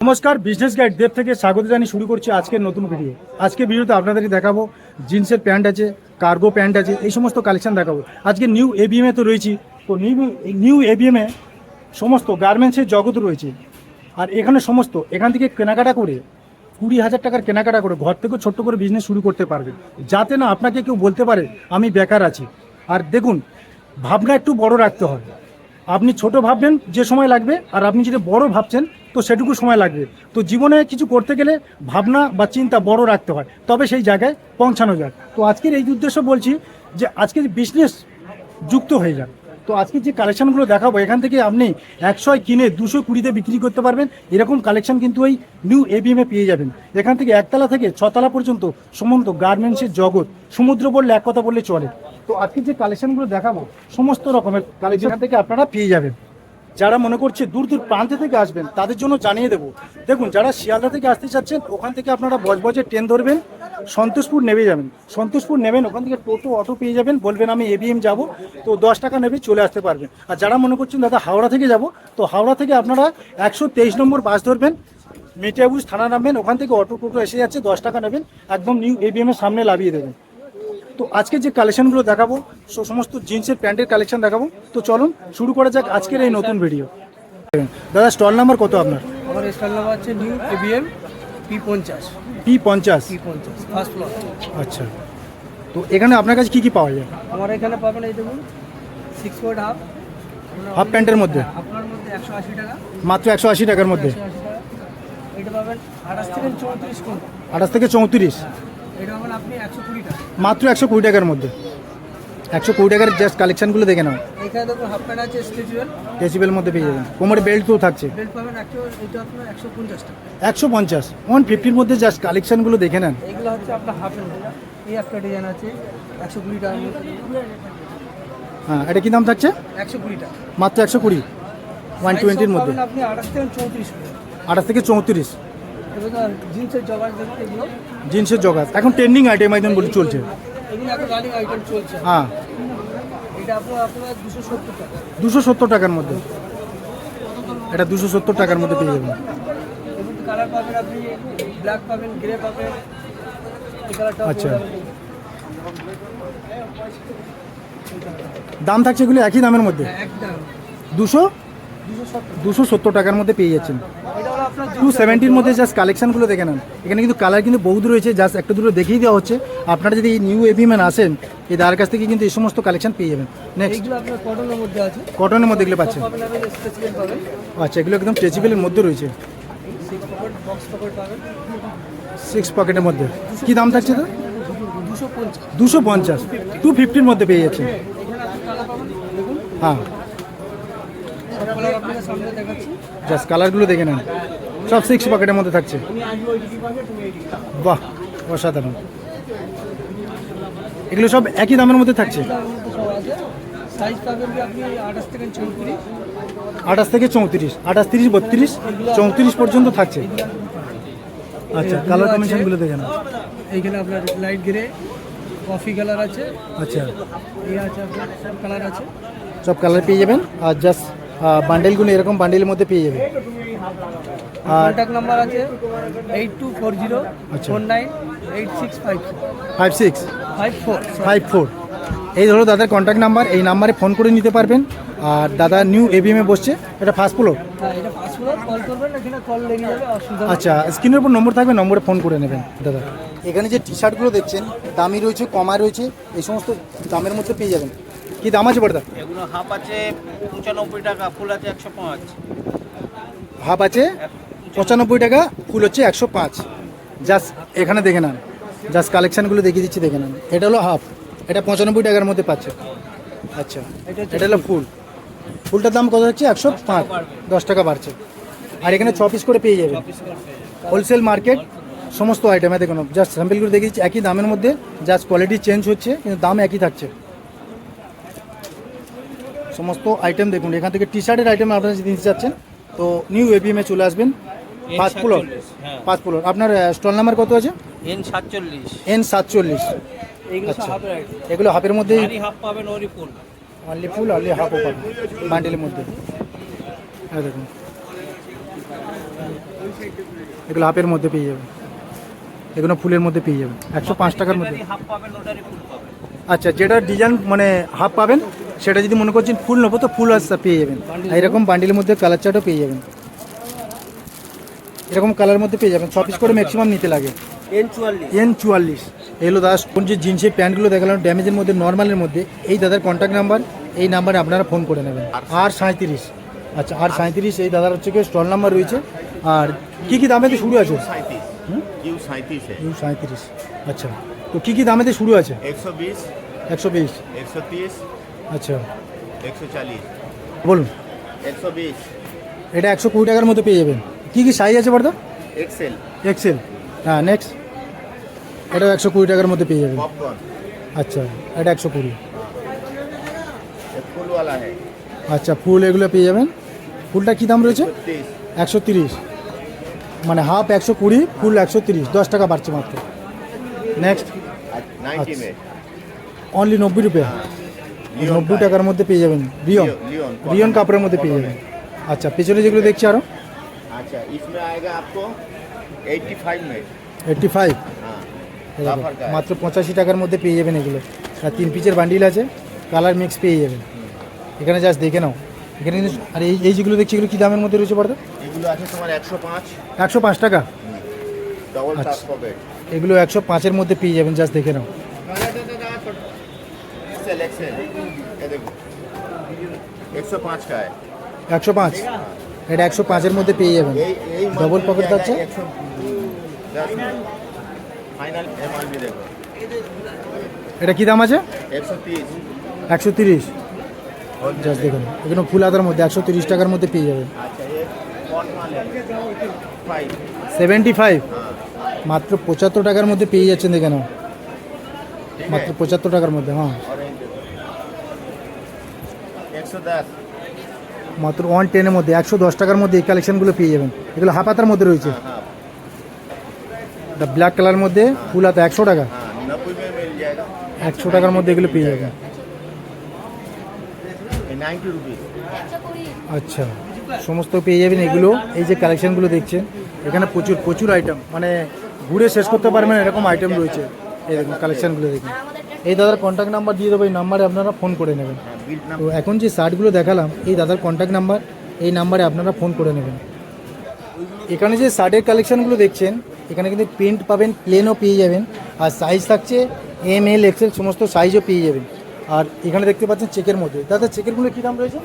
নমস্কার business guide দেব থেকে স্বাগত জানিয়ে শুরু করছি আজকের নতুন ভিডিও আজকে ভিডিওতে আপনাদেরকে দেখাবো, জিন্সের প্যান্ট আছে কার্গো প্যান্ট আছে, এই সমস্ত কালেকশন দেখাবো। আজকে নিউ এবিএমে তো রয়েছি, তো নিউ নিউ এবিএমে সমস্ত গার্মেন্টসের জগৎ রয়েছে। আর এখানে সমস্ত, এখান থেকে কেনাকাটা করে কুড়ি হাজার টাকার কেনাকাটা করে ঘর থেকে ছোট্ট করে বিজনেস শুরু করতে পারবে। যাতে না আপনাকে কেউ বলতে পারে, আমি বেকার আছি। আর দেখুন, ভাবনা একটু বড় রাখতে হয় আপনি ছোট ভাববেন যে সময় লাগবে, আর আপনি যদি বড় ভাবছেন তো সেটুকু সময় লাগবে। তো জীবনে কিছু করতে গেলে ভাবনা বা চিন্তা বড় রাখতে হয়। তবে সেই জায়গায় পৌঁছানো যায়। তো আজকের এই উদ্দেশ্য বলছি যে আজকে বিজনেস যুক্ত হয়ে যান তো আজকে যে কালেকশনগুলো দেখাবো, এখান থেকে আপনি একশোয় কিনে দুশো কুড়িতে বিক্রি করতে পারবেন। এরকম কালেকশন কিন্তু ওই নিউ এবিএমে পেয়ে যাবেন। এখান থেকে একতলা থেকে ছতলা পর্যন্ত সমস্ত গার্মেন্টসের জগৎ। সমুদ্র বললে এক কথা বললে চলে। তো আজকে যে কালেকশনগুলো দেখাবো, সমস্ত রকমের কালেকশন থেকে আপনারা পেয়ে যাবেন। যারা মনে করছে দূর দূর প্রান্ত থেকে আসবেন, তাদের জন্য জানিয়ে দেবো। দেখুন, যারা শিয়ালদা থেকে আসতে চাচ্ছেন, ওখান থেকে আপনারা বজবজে ট্রেন ধরবেন, সন্তোষপুর নেমে যাবেন। সন্তোষপুর নেবেন, ওখান থেকে টোটো, অটো পেয়ে যাবেন, বলবেন, আমি এবিএম যাব। তো দশ টাকা নেবে, চলে আসতে পারবেন। আর যারা মনে করছেন, দাদা, হাওড়া থেকে যাব, তো হাওড়া থেকে আপনারা একশো তেইশ নম্বর বাস ধরবেন। মেটিয়াবুজ থানা নামবেন, ওখান থেকে অটো টোটো এসে যাচ্ছে, দশ টাকা নেবেন, একদম নিউ এবিএম এর সামনে লাভিয়ে দেবেন। তো আজকে যে কালেকশনগুলো দেখাবো সমস্ত জিন্সের প্যান্টের কালেকশন দেখাবো। তো চলুন শুরু করা যাক আজকের এই নতুন ভিডিও দাদা স্টল নাম্বার কত আপনার? আমার স্টল নাম্বার হচ্ছে নিউ এবিএম পি পঞ্চাশ। পি পঞ্চাশ। পি পঞ্চাশ ফার্স্ট ফ্লোর আচ্ছা। তো এখানে আপনার কাছে কি কি পাওয়া যায়? আমার এখানে পাবেন এই দেখুন সিক্স ফোর্ট হাফ হাফ প্যান্টের মধ্যে? আপনার মধ্যে একশো আশি টাকা। মাত্র একশো আশি টাকার মধ্যে? এটা পাবেন আঠাশ থেকে চৌত্রিশ আঠাশ থেকে চৌত্রিশ? মাত্র একশো কুড়ি টাকার মধ্যে। একশো কুড়ি টাকার জাস্ট কালেকশনগুলো দেখে নাও। এখানে দেখুন হাফ প্যান্ট আছে স্ট্রেচুয়াল ডেসিবেল মধ্যে পেয়ে যাবেন। কোমরে বেল্ট তো থাকছে। বেল্ট পাবেন একশো এটা আপনার একশো পঞ্চাশ টাকা। ওয়ান ফিফটির মধ্যে জাস্ট কালেকশনগুলো দেখে নেন। এইগুলো হচ্ছে আপনার হাফের মধ্যে এই একটা ডিজাইন আছে একশো কুড়ি হ্যাঁ এটা কি দাম থাকছে? টাকা। মাত্র একশো কুড়ি। ওয়ান টোয়েন্টির মধ্যে। আপনি আঠাশ থেকে চৌত্রিশ। করে আঠাশ থেকে চৌত্রিশ। জিন্সের জগার এগুলো। জিন্সের এখন ট্রেন্ডিং আইটেম একদম বলে চলছে। এগুলো এখন রানিং আইটেম চলছে। হ্যাঁ। এটা আপনার আপনার দুশো সত্তর টাকা। দুশো সত্তর টাকার মধ্যে। এটা দুশো সত্তর টাকার মধ্যে পেয়ে যাবেন। কালার পাবেন আপনি ব্ল্যাক পাবেন গ্রে পাবেন। আচ্ছা। দাম থাকছে এগুলো একই দামের মধ্যে? দুশো? দুশো সত্তর। টাকার মধ্যে পেয়ে যাচ্ছেন। টু সেভেন্টির মধ্যে জাস্ট কালেকশানগুলো দেখে নেন। এখানে কিন্তু কালার কিন্তু বহুত রয়েছে জাস্ট একটা দুটো দেখেই দেওয়া হচ্ছে। আপনারা যদি নিউ এভিম্যান আসেন এই দার কাছ থেকে কিন্তু এই সমস্ত কালেকশন পেয়ে যাবেন। নেক্সট কটনের মধ্যে আছে। কটনের মধ্যে এগুলো পাচ্ছেন। আচ্ছা এগুলো একদম স্ট্রেচেবলের মধ্যে রয়েছে। সিক্স পকেটের মধ্যে। কি দাম থাকছে তো দুশো পঞ্চাশ। টু ফিফটির মধ্যে পেয়ে দেখুন। হ্যাঁ। জাস্ট কালারগুলো দেখে নেন। সব সিক্স পকেটের মধ্যে থাকছে। বাহ অসাধারণ। এগুলো সব একই দামের মধ্যে থাকছে? আঠাশ থেকে চৌত্রিশ আঠাশ তিরিশ বত্রিশ চৌত্রিশ পর্যন্ত থাকছে। আচ্ছা কালার কম্বিনেশনগুলো দেখে না এইখানে আপনার লাইট গ্রে কফি কালার আছে। আচ্ছা। এই আছে সব কালার আছে। সব কালার পেয়ে যাবেন। আর জাস্ট বান্ডেলগুলো এরকম বান্ডেলের মধ্যে পেয়ে যাবেন। কন্ট্যাক্ট নাম্বার আছে eight two four zero. Four nine eight six five five six five four five four এই ধরো দাদার কন্ট্যাক্ট নাম্বার এই নাম্বারে ফোন করে নিতে পারবেন। আর দাদা নিউ এবিএমে বসছে এটা ফার্স্ট ফ্লোর হ্যাঁ এটা পাসওয়ার্ড কল করবেন এখানে কল লেগে যাবে অসুবিধা নেই। আচ্ছা স্ক্রিনের উপর নম্বর থাকবে নম্বরে ফোন করে নেবেন দাদা। এখানে যে টি শার্টগুলো দেখছেন দামি রয়েছে কমা রয়েছে এই সমস্ত দামের মধ্যে পেয়ে যাবেন। কি দাম আছে বড়দা? এগুলো হাফ আছে পঁচানব্বই টাকা ফুল আছে একশো পাঁচ। হাফ আছে? পঁচানব্বই টাকা, ফুল হচ্ছে একশো পাঁচ। জাস্ট এখানে দেখে নেন। জাস্ট কালেকশানগুলো দেখিয়ে দিচ্ছি, দেখে নেন। এটা হলো হাফ। এটা পঁচানব্বই টাকার মধ্যে পাচ্ছে। আচ্ছা এটা হলো ফুল। ফুলটার দাম কত হচ্ছে? একশো পাঁচ। দশ টাকা বাড়ছে। আর এখানে ছ পিস করে পেয়ে যাবেন হোলসেল মার্কেট, সমস্ত আইটেম দেখুন জাস্ট স্যাম্পেলগুলো দেখে দিচ্ছি, একই দামের মধ্যে। জাস্ট কোয়ালিটি চেঞ্জ হচ্ছে, কিন্তু দাম একই থাকছে। সমস্ত আইটেম দেখুন। এখান থেকে টি শার্টের আইটেম আপনারা যদি নিতে চাচ্ছেন তো নিউ এপিএমে চলে আসবেন? পাঁচ ফ্লোর হ্যাঁ। পাঁচ ফ্লোর আপনার স্টল নাম্বার কত আছে? এন সাতচল্লিশ। এন সাতচল্লিশ। আচ্ছা। এগুলো হাফের মধ্যেই আরি হাফ পাবেন ফুল অনলি ফুল অনলি হাফও পাবেন বান্ডেলের মধ্যে। হ্যাঁ দেখুন। এগুলো হাফের মধ্যে পেয়ে যাবেন। এগুলো ফুলের মধ্যে পেয়ে যাবেন। একশো পাঁচ টাকার মধ্যে। আচ্ছা যেটা ডিজাইন মানে হাফ পাবেন? সেটা যদি মনে করছেন ফুল নেব তো ফুল আসা পেয়ে যাবেন। এরকম বান্ডিলের মধ্যে কালার চাটও পেয়ে যাবেন। এরকম কালার মধ্যে পেয়ে যাবেন। ছ পিস করে ম্যাক্সিমাম নিতে লাগে। এন চুয়াল্লিশ। এগুলো দাস কোন যে জিন্সের প্যান্টগুলো দেখালাম ড্যামেজের মধ্যে নর্মালের মধ্যে এই দাদার কন্ট্যাক্ট নাম্বার এই নাম্বারে আপনারা ফোন করে নেবেন। আর সাঁত্রিশ আচ্ছা আর সাঁত্রিশ এই দাদার হচ্ছে গিয়ে স্টল নাম্বার রয়েছে। আর কী কী দামেতে শুরু আছে? ইউ সাঁত্রিশ আচ্ছা তো কী কী দামেতে শুরু আছে? একশো বিশ। একশো বিশ। একশো তিরিশ। আচ্ছা। একশো চালিশ। বলুন। একশো বিশ। এটা একশো কুড়ি টাকার মতো পেয়ে যাবেন। কী কী সাইজ আছে বর্দা এক্সেল এক্সেল হ্যাঁ নেক্সট এটাও একশো কুড়ি টাকার মধ্যে পেয়ে যাবেন। আচ্ছা এটা একশো কুড়ি। হ্যাঁ। আচ্ছা ফুল এগুলো পেয়ে যাবেন। ফুলটা কী দাম রয়েছে? একশো তিরিশ। মানে হাফ একশো কুড়ি ফুল একশো তিরিশ। দশ টাকা বাড়ছে মাত্র। নেক্সট আচ্ছা। অনলি নব্বই রুপিয়া। হ্যাঁ। নব্বই का है। টাকার মধ্যে পেয়ে যাবেন রিয়ন लियो- लियोन রিয়ন কাপড়ের মধ্যে পেয়ে যাবেন আচ্ছা পেছনে যেগুলো দেখছি আরও अच्छा इसमें आएगा आपको एट्टी फाइव में এইটটি ফাইভ हाँ काफर का है। মাত্র পঁচাশি টাকার মধ্যে পেয়ে যাবেন এগুলো আর তিন পিচের বান্ডিল আছে কালার মিক্স পেয়ে যাবেন এখানে জাস্ট দেখে নাও এখানে কিন্তু আর এই এই যেগুলো দেখছি এগুলো কী দামের মধ্যে রয়েছে পড়তে এগুলো আছে তোমার একশো পাঁচ একশো পাঁচ টাকা ডবল अच्छा। টাচ পকেট এগুলো একশো পাঁচের মধ্যে পেয়ে যাবেন জাস্ট দেখে নাও এক্সেল এক্সেল একশো পাঁচ টায় একশো পাঁচ? এটা একশো পাঁচের মধ্যে পেয়ে যাবেন। ডবল পকেট আছে? এটা কি দাম আছে? একশো তিরিশ। জাস্ট দেখুন। এখানে ফুল আদার মধ্যে একশো তিরিশ টাকার মধ্যে পেয়ে যাবেন। Seventy five? মাত্র পঁচাত্তর টাকার মধ্যে পেয়ে যাচ্ছেন এখানে মাত্র পঁচাত্তর টাকার মধ্যে হ্যাঁ। মাত্র ওয়ান টেনের মধ্যে একশো দশ টাকার মধ্যে এই কালেকশনগুলো পেয়ে যাবেন। এগুলো হাফাতার মধ্যে রয়েছে। ব্ল্যাক কালার মধ্যে ফুল হাতা একশো টাকা। একশো টাকার মধ্যে এগুলো পেয়ে যাবেন। আচ্ছা সমস্ত পেয়ে যাবেন এগুলো। এই যে কালেকশানগুলো দেখছেন এখানে প্রচুর প্রচুর আইটেম মানে ঘুরে শেষ করতে পারবেন এরকম আইটেম রয়েছে। এই দেখুন কালেকশানগুলো দেখুন। এই দাদার কন্ট্যাক্ট নাম্বার দিয়ে দেবো এই নাম্বারে আপনারা ফোন করে নেবেন। তো এখন যে শার্টগুলো দেখালাম, এই দাদার কন্ট্যাক্ট নাম্বার এই নাম্বারে আপনারা ফোন করে নেবেন। এখানে যে শার্টের কালেকশনগুলো দেখছেন, এখানে কিন্তু প্রিন্ট পাবেন প্লেনও পেয়ে যাবেন, আর সাইজ থাকছে এম এল এক্সেল সমস্ত সাইজও পেয়ে যাবেন। আর এখানে দেখতে পাচ্ছেন চেকের মধ্যে। দাদা চেকেরগুলো কী দাম রয়েছে?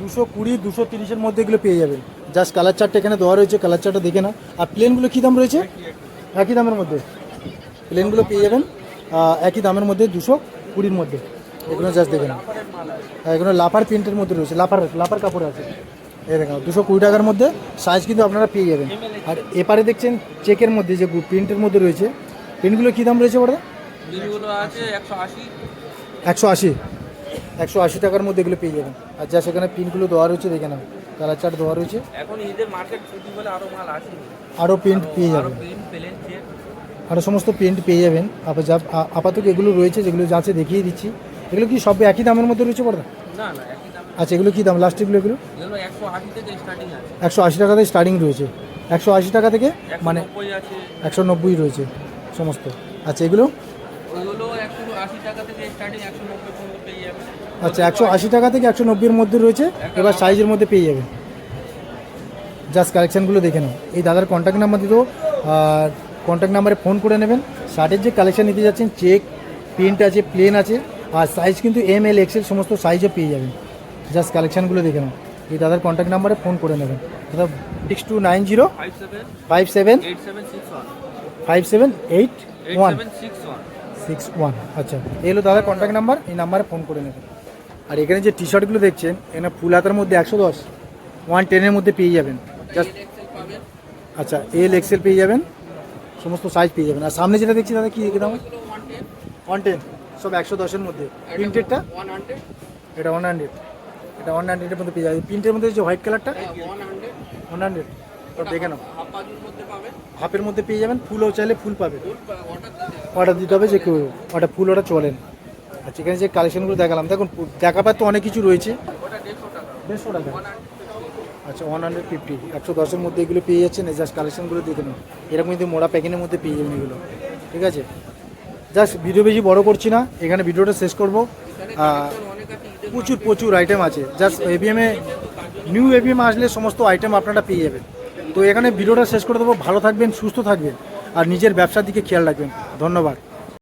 দুশো কুড়ি, দুশো তিরিশের মধ্যে এগুলো পেয়ে যাবেন। জাস্ট কালার চার্টটা এখানে দেওয়া রয়েছে কালার চার্টটা দেখে না আর প্লেনগুলো কী দাম রয়েছে? একই দামের মধ্যে। প্লেনগুলো পেয়ে যাবেন একই দামের মধ্যে দুশো কুড়ির মধ্যে। এগুলো জাস্ট দেখে না এগুলো লাফার প্রিন্টের মধ্যে রয়েছে লাফার লাফার কাপড় আছে। এই দেখেন দুশো কুড়ি টাকার মধ্যে সাইজ কিন্তু আপনারা পেয়ে যাবেন। আর এপারে দেখছেন চেকের মধ্যে যে প্রিন্টের মধ্যে রয়েছে প্রিন্টগুলো কী দাম রয়েছে বড় একশো আশি। একশো আশি। টাকার মধ্যে এগুলো পেয়ে যাবেন। আর যা সেখানে পিনগুলো দেওয়া রয়েছে দেখে নাও। কালার চার্ট দেওয়া রয়েছে। এখন ঈদের মার্কেট ছুটি বলে আরও মাল আসেনি। আরও প্রিন্ট পেয়ে যাবেন। আরও সমস্ত প্রিন্ট পেয়ে যাবেন। আপাতত এগুলো রয়েছে যেগুলো যা আছে দেখিয়ে দিচ্ছি। এগুলো কি সব একই দামের মধ্যে রয়েছে না না আচ্ছা এগুলো কী দাম? লাস্টিকগুলো এগুলো এগুলো? একশো আশি টাকা থেকে স্টার্টিং রয়েছে। একশো আশি টাকা থেকে মানে একশো নব্বই রয়েছে সমস্ত। আচ্ছা এগুলো? আচ্ছা একশো আশি টাকা থেকে একশো নব্বইয়ের মধ্যে রয়েছে। এবার সাইজের মধ্যে পেয়ে যাবেন। জাস্ট কালেকশানগুলো দেখে নাও। এই দাদার কন্ট্যাক্ট নাম্বার দিত আর কন্ট্যাক্ট নাম্বারে ফোন করে নেবেন। শার্টের যে কালেকশান নিতে যাচ্ছেন চেক প্রিন্ট আছে প্লেন আছে আর সাইজ কিন্তু এম এল এক্সেল সমস্ত সাইজও পেয়ে যাবেন। জাস্ট কালেকশানগুলো দেখে নাও এই দাদার কন্ট্যাক্ট নাম্বারে ফোন করে নেবেন। দাদা six two nine zero five seven five seven eight one six one আচ্ছা। এই হলো দাদার কন্ট্যাক্ট নাম্বার এই নাম্বারে ফোন করে নেবেন। আর এখানে যে টি শার্টগুলো দেখছেন এখানে ফুল হাতার মধ্যে একশো দশ ওয়ান টেনের মধ্যে পেয়ে যাবেন। জাস্ট আচ্ছা এল এক্সেল পেয়ে যাবেন। সমস্ত সাইজ পেয়ে যাবেন। আর সামনে যেটা দেখছি দাদা কি দাম? ওয়ান টেন সব একশো দশের মধ্যে। প্রিন্টেডটা এটা ওয়ান হান্ড্রেড এটা ওয়ান হান্ড্রেডের মধ্যে পেয়ে যাবে প্রিন্টের মধ্যে যে হোয়াইট কালারটা ওয়ান হান্ড্রেড সব দেখে নাও। পাবেন। হাফের মধ্যে পেয়ে যাবেন। ফুলও চাইলে ফুল পাবে অর্ডার দিতে হবে। যে কেউ অর্ডার ফুল অর্ডার চলেন। আচ্ছা এখানে যে কালেকশনগুলো দেখালাম দেখুন দেখাবার তো অনেক কিছু রয়েছে। ওটা দেড়শো টাকা দেড়শো টাকা ওয়ান হান্ড্রেড আচ্ছা ওয়ান হান্ড্রেড ফিফটি একশো দশের মধ্যে এগুলো পেয়ে যাচ্ছেন জাস্ট কালেকশনগুলো দেখে নিন। এরকম কিন্তু মোড়া প্যাকেটের মধ্যে পেয়ে যাবেন এগুলো। ঠিক আছে? জাস্ট ভিডিও বেশি বড় করছি না, এখানে ভিডিওটা শেষ করব। প্রচুর প্রচুর আইটেম আছে। জাস্ট এভিএমে নিউ এভিএম আসলে সমস্ত আইটেম আপনারা পেয়ে যাবেন। তো এখানে ভিডিওটা শেষ করে দেবো। ভালো থাকবেন, সুস্থ থাকবেন। আর নিজের ব্যবসার দিকে খেয়াল রাখবেন। ধন্যবাদ।